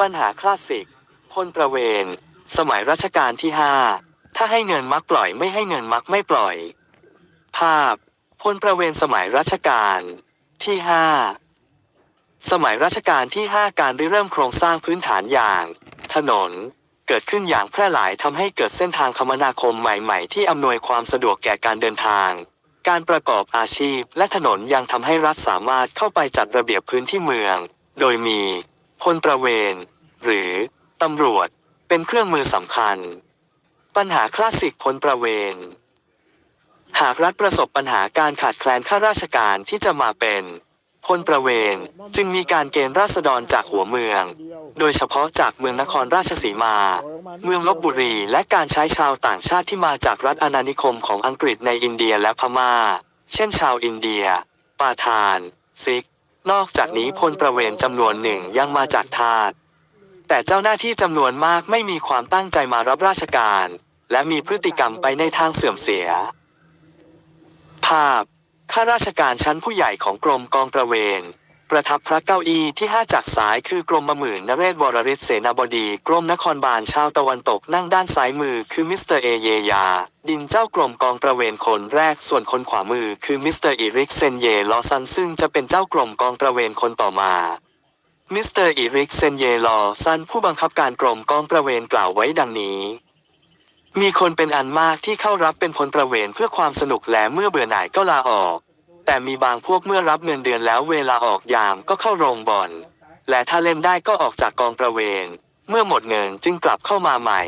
ปัญหาคลาสสิก พลประเวณ สมัยรัชกาลที่ห้าถ้าให้เงินมักปล่อยไม่ให้เงินมักไม่ปล่อย ภาพ พลประเวณสมัยรัชกาลที่ห้าสมัยรัชกาลที่ 5 การริเริ่มโครงสร้างพื้นฐานอย่าง ถนน เกิดขึ้นอย่างแพร่หลายทำให้เกิดเส้นทางคมนาคมใหม่ๆ ที่อำนวยความสะดวกแก่การเดินทางการประกอบอาชีพและถนนยังทำให้รัฐสามารถเข้าไปจัดระเบียบพื้นที่เมือง โดยมี พลประเวณ หรือตำรวจ เป็นเครื่องมือสำคัญ ปัญหาคลาสสิกพลประเวณ หากรัฐประสบปัญหาการขาดแคลนข้าราชการที่จะมาเป็นพลประเวณจึงมีการเกณฑ์ราษฎรจากหัวเมือง โดยเฉพาะจากเมืองนครราชสีมา เมืองลบบุรี และการใช้ชาวต่างชาติที่มาจากรัฐอาณานิคมของอังกฤษในอินเดียและพม่า เช่นชาวอินเดีย ปาทาน ซิก นอกจากนี้พลประเวณจำนวนหนึ่งยังมาจากทาสแต่เจ้าหน้าที่จำนวนมากไม่มีความตั้งใจมารับราชการ และมีพฤติกรรมไปในทางเสื่อมเสีย ภาพข้าราชการชั้นผู้ใหญ่ของกรมกองประเวณ ประทับพระเก้าอี้ที่ห้าจากซ้ายคือกรมมหมื่นนเรศวรริศเสนาบดี กรมนครบาลชาวตะวันตกนั่งด้านซ้ายมือคือมิสเตอร์เอเยยา ดินเจ้ากรมกองตระเวนคนแรกส่วนคนขวามือคือมิสเตอร์อีริกเซนเยลอซันซึ่งจะเป็นเจ้ากรมกองตระเวนคนต่อมามิสเตอร์อีริกเซนเยลอซันผู้บังคับการกรมกองตระเวนกล่าวไว้ดังนี้มีคนเป็นอันมากที่เข้ารับเป็นพลตระเวนเพื่อความสนุกและเมื่อเบื่อหน่ายก็ลาออก แต่มีบางพวกเมื่อรับเงินเดือนแล้วเวลาออกยามก็เข้าโรงบ่อน และถ้าเล่นได้ก็ออกจากกองตระเวนเมื่อหมดเงินจึงกลับเข้ามาใหม่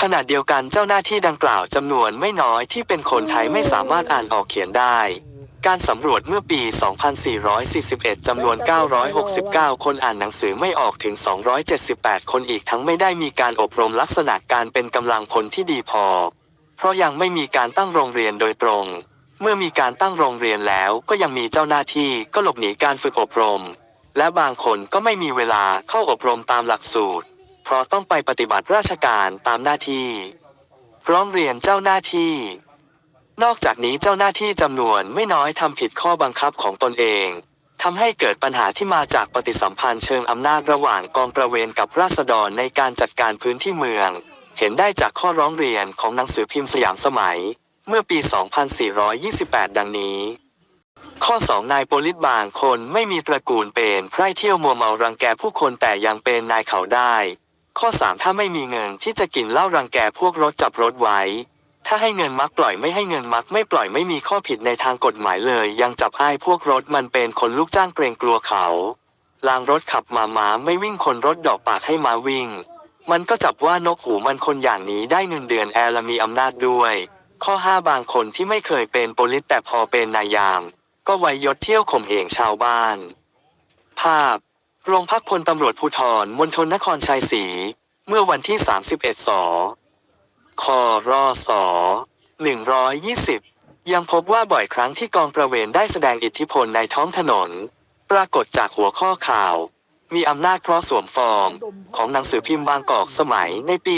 ขณะเดียวกันเจ้าหน้าที่ดังกล่าวจำนวนไม่น้อยที่เป็นคนไทยไม่สามารถอ่านออกเขียนได้ การสำรวจเมื่อปี 2441 จำนวน 969 คนอ่านหนังสือไม่ออกถึง 278 คนอีกทั้งไม่ได้มีการอบรมลักษณะการเป็นกำลังพลที่ดีพอ เพราะยังไม่มีการตั้งโรงเรียนโดยตรง เมื่อมีการตั้งโรงเรียนแล้วก็ยังมีเจ้าหน้าที่ก็หลบหนีการฝึกอบรม และบางคนก็ไม่มีเวลาเข้าอบรมตามหลักสูตร เพราะต้องไปปฏิบัติราชการตามหน้าที่ร้องเรียนเจ้าหน้าที่ นอกจากนี้เจ้าหน้าที่จำนวนไม่น้อยทำผิดข้อบังคับของตนเองทำให้เกิดปัญหาที่มาจากปฏิสัมพันธ์เชิงอำนาจระหว่างกองประเวณกับราษฎรในการจัดการพื้นที่เมือง เห็นได้จากข้อร้องเรียนของหนังสือพิมพ์สยามสมัย เมื่อปี 2428 ดังนี้ ข้อ 2 นายโปลิตบางคนไม่มีตระกูลเป็นไพร่เที่ยวมัวเมารังแกผู้คนแต่ยังเป็นนายเขาได้ ข้อ 3 ถ้าไม่มีเงินที่จะกินเหล้ารังแกพวกรถจับรถไว้ ถ้าให้เงินมักปล่อยไม่ให้เงินมักไม่ปล่อยไม่มีข้อผิดในทางกฎหมายเลย ยังจับอ้ายพวกรถมันเป็นคนลูกจ้างเกรงกลัวเขาลางรถขับมาม้าไม่วิ่งคนรถดอกปากให้มาวิ่ง มันก็จับว่านกหูมันคนอย่างนี้ได้เงินเดือนแอร์และมีอำนาจด้วย ข้อ 5 บางคนที่ไม่เคยเป็นโปลิสแต่พอเป็นนายาม ก็ไวยยศเที่ยวข่มเหงชาวบ้าน ภาพ โรงพักพลตำรวจภูธรมณฑลนครชัยศรี เมื่อวันที่ 31สครส120 ยังพบว่าบ่อยครั้งที่กองประเวณได้แสดงอิทธิพลในท้องถนน ปรากฏจากหัวข้อข่าว มีอำนาจเพราะสวมฟอร์มของหนังสือพิมพ์บางกอกสมัยในปี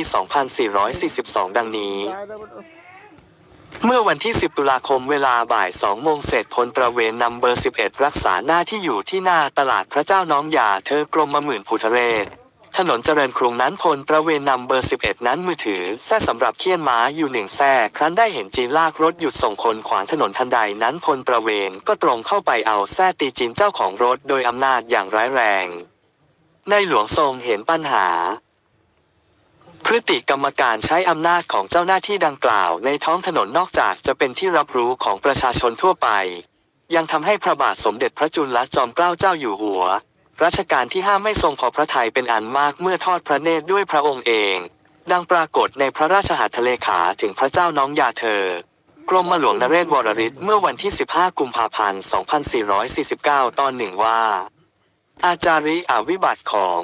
2442 ดังนี้ เมื่อวันที่ 10 ตุลาคมเวลาบ่าย 2 โมงเศษพลตระเวนนำเบอร์ 11 รักษาหน้าที่อยู่ที่หน้าตลาดพระเจ้าน้องยาเธอกรมมหมื่นพุทธเรศ ถนนเจริญกรุงนั้นพลตระเวนนำเบอร์ 11 นั้นมือถือแท้สำหรับเคี่ยนม้าอยู่หนึ่งแท้ครั้นได้เห็นจีนลากรถหยุดส่งคนขวางถนนทันใดนั้นพลตระเวนก็ตรงเข้าไปเอาแท้ตีจีนเจ้าของรถโดยอำนาจอย่างร้ายแรง ในหลวงทรงเห็นปัญหา พฤติกรรมการใช้อำนาจของเจ้าหน้าที่ดังกล่าวในท้องถนนนอกจากจะเป็นที่รับรู้ของประชาชนทั่วไป ยังทำให้พระบาทสมเด็จพระจุลจอมเกล้าเจ้าอยู่หัว รัชกาลที่ห้าไม่ทรงพอพระทัยเป็นอันมากเมื่อทอดพระเนตรด้วยพระองค์เอง ดังปรากฏในพระราชหัตถเลขาถึงพระเจ้าน้องยาเธอกรมหลวงนเรศวรริศเมื่อวันที่ 15 กุมภาพันธ์ 2449 ตอนหนึ่งว่า อาจาริอาวิบัติของ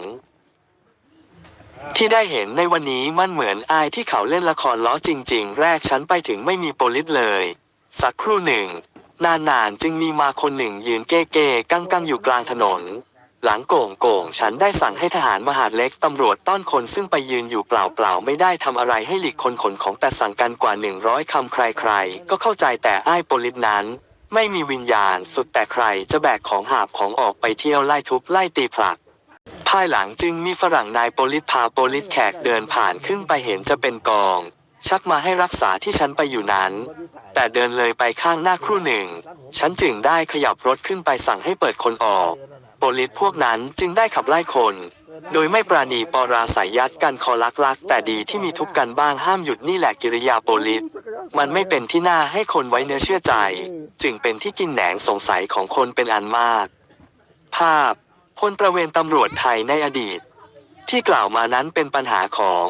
ที่ได้เห็นในวันนี้มันเหมือนอายที่เขาเล่นละครล้อจริง ๆ แรกฉันไปถึงไม่มีโปลิสเลย สักครู่หนึ่ง นานๆจึงมีมาคนหนึ่งยืนเก้เก้กังกังอยู่กลางถนน หลังโก่งโก่งฉันได้สั่งให้ทหารมหาดเล็กตำรวจต้อนคนซึ่งไปยืนอยู่เปล่าๆไม่ได้ทำอะไรให้หลีกคนขนของแต่สั่งกันกว่าหนึ่งร้อยคำใครๆ ก็เข้าใจแต่อ้ายโปลิสนั้น ไม่มีวิญญาณสุดแต่ใครจะแบกของหาบของออกไปเที่ยวไล่ทุบไล่ตีผลัก ภายหลังจึงมีฝรั่งนายโปลิสพาโปลิสแขกเดินผ่านขึ้นไปเห็นจะเป็นกอง ชักมาให้รักษาที่ฉันไปอยู่นั้น แต่เดินเลยไปข้างหน้าครู่หนึ่ง ฉันจึงได้ขยับรถขึ้นไปสั่งให้เปิดคนออกโปลิสพวกนั้นจึงได้ขับไล่คน โดยไม่ปราณีปราศัยยัดกันคอลักลัก แต่ดีที่มีทุบกันบ้างห้ามหยุดนี่แหละกิริยาโปลิสมันไม่เป็นที่น่าให้คนไว้เนื้อเชื่อใจ จึงเป็นที่กินแหนงสงสัยของคนเป็นอันมาก ภาพ พลประเวณตำรวจไทยในอดีต ที่กล่าวมานั้นเป็นปัญหาของ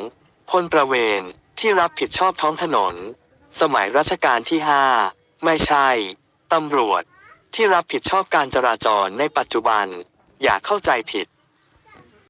พลประเวณที่รับผิดชอบท้องถนน สมัยรัชกาลที่ห้าไม่ใช่ตำรวจที่รับผิดชอบการจราจรในปัจจุบัน อย่าเข้าใจผิด